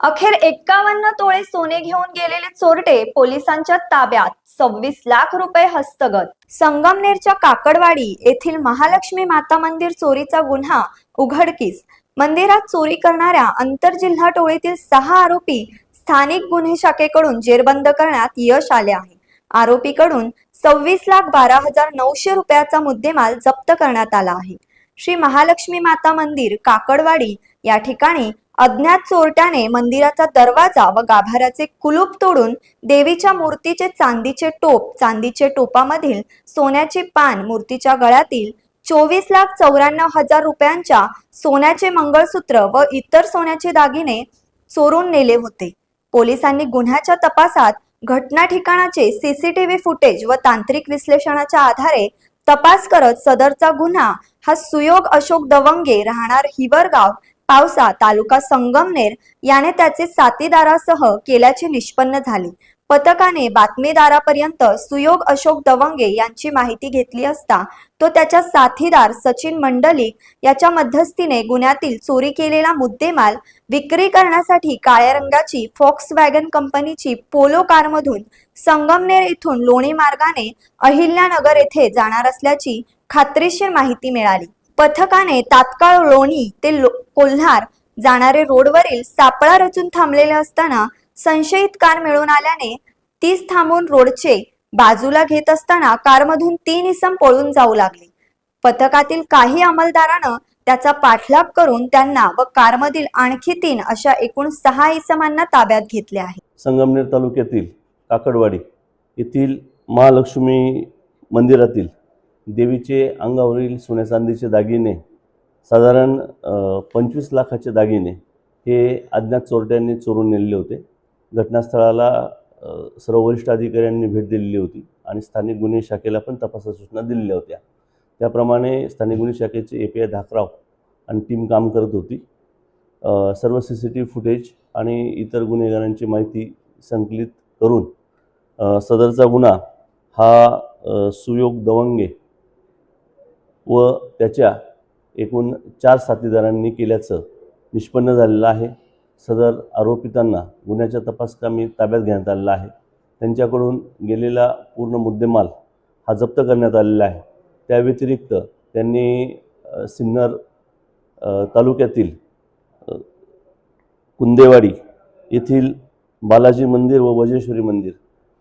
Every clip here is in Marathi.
अखेर एक्कावन्न तोळे सोने घेऊन गेलेले चोरटे पोलिसांच्या ताब्यात सव्वीस लाख रुपये हस्तगत. संगमनेरच्या काकडवाडी येथील महालक्ष्मी माता मंदिर चोरीचा गुन्हा उघडकीस. मंदिरात चोरी करणाऱ्या आंतरजिल्हा टोळीतील सहा आरोपी स्थानिक गुन्हे शाखेकडून जेरबंद करण्यात यश आले आहे. आरोपीकडून सव्वीस लाख बारा हजार नऊशे रुपयाचा मुद्देमाल जप्त करण्यात आला आहे. श्री महालक्ष्मी माता मंदिर काकडवाडी या ठिकाणी अज्ञात चोरट्याने मंदिराचा दरवाजा व गाभाऱ्याचे कुलूप तोडून देवीच्या मूर्तीचे चांदीचे टोप चांदीचे टोपामधील सोन्याचे पान मूर्तीच्या गळ्यातील चोवीस लाख चौऱ्याण्णव हजार रुपयांच्या सोन्याचे मंगळसूत्र व इतर सोन्याचे दागिने चोरून नेले होते. पोलिसांनी गुन्ह्याच्या तपासात घटना ठिकाणाचे सीसीटीव्ही फुटेज व तांत्रिक विश्लेषणाच्या आधारे तपास करत सदरचा गुन्हा हा सुयोग अशोक दवंगे राहणार हिवरगाव पावसा तालुका संगमनेर याने त्याचे साथीदारासह केल्याचे निष्पन्न झाले. पथकाने बातमीदारापर्यंत सुयोग अशोक दवंगे यांची माहिती घेतली असता तो त्याच्या साथीदार सचिन मंडलिक याच्या मध्यस्थीने गुन्ह्यातील चोरी केलेला मुद्देमाल विक्री करण्यासाठी काळ्या रंगाची फॉक्स वॅगन कंपनीची पोलो कारमधून संगमनेर येथून लोणी मार्गाने अहिल्यानगर येथे जाणार असल्याची खात्रीशीर माहिती मिळाली. पथकाने तात्काळ लोणी ते लो- कोल्हार जाणारे रोडवरील सापळा रचून थांबलेले असताना संशयित कार मिळून आल्याने तीच थांबून रोडचे बाजूला घेत असताना कारमधून तीन इसम पळून जाऊ लागले. पथकातील काही अंमलदारानं त्याचा पाठलाग करून त्यांना व कारमधील आणखी तीन अशा एकूण सहा इसमांना ताब्यात घेतले आहे. संगमनेर तालुक्यातील काकडवाडी येथील महालक्ष्मी मंदिरातील देवीचे अंगावरील सोन्या चांदीचे दागिने साधारण पंचवीस लाखाचे दागिने हे अज्ञात चोरट्यांनी चोरून नेलेले होते. घटनास्थळाला सर्व वरिष्ठ अधिकाऱ्यांनी भेट दिलेली होती आणि स्थानिक गुन्हे शाखेला पण तपासा सूचना दिलेल्या होत्या. त्याप्रमाणे स्थानिक गुन्हे शाखेचे ए पी आय धाकराव आणि टीम काम करत होती. सर्व C C T V footage आणि इतर गुन्हेगारांची माहिती संकलित करून सदरचा गुन्हा हा सुयोग दवंगे व त्याच्या एकूण चार साथीदारांनी केल्याचं निष्पन्न झालेलं आहे. सदर आरोपितांना गुन्ह्याच्या तपासकामी ताब्यात घेण्यात आलेला आहे. त्यांच्याकडून गेलेला पूर्ण मुद्देमाल हा जप्त करण्यात आलेला आहे. त्या व्यतिरिक्त त्यांनी सिन्नर तालुक्यातील कुंदेवाडी येथील बालाजी मंदिर व वजेश्वरी मंदिर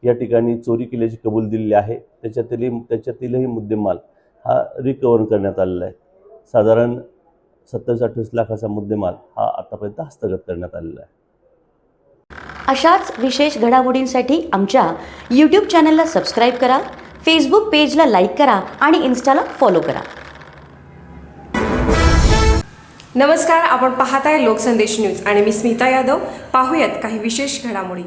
या ठिकाणी चोरी केल्याची कबूल दिलेली आहे. त्याच्यातील त्याच्यातीलही मुद्देमाल हा रिकवर करण्यात आलेला आहे. साधारण सत्तावीस अठ्ठावीस लाखाचा मुद्देमाल हा आतापर्यंत हस्तगत करण्यात आलेला आहे. अशाच विशेष घडामोडींसाठी आमच्या यूट्यूब चॅनलला सबस्क्राईब करा फेसबुक पेजला लाईक करा आणि इन्स्टाला फॉलो करा. नमस्कार आपण पाहताय लोकसंदेश न्यूज आणि मी स्मिता यादव. पाहूयात काही विशेष घडामोडी.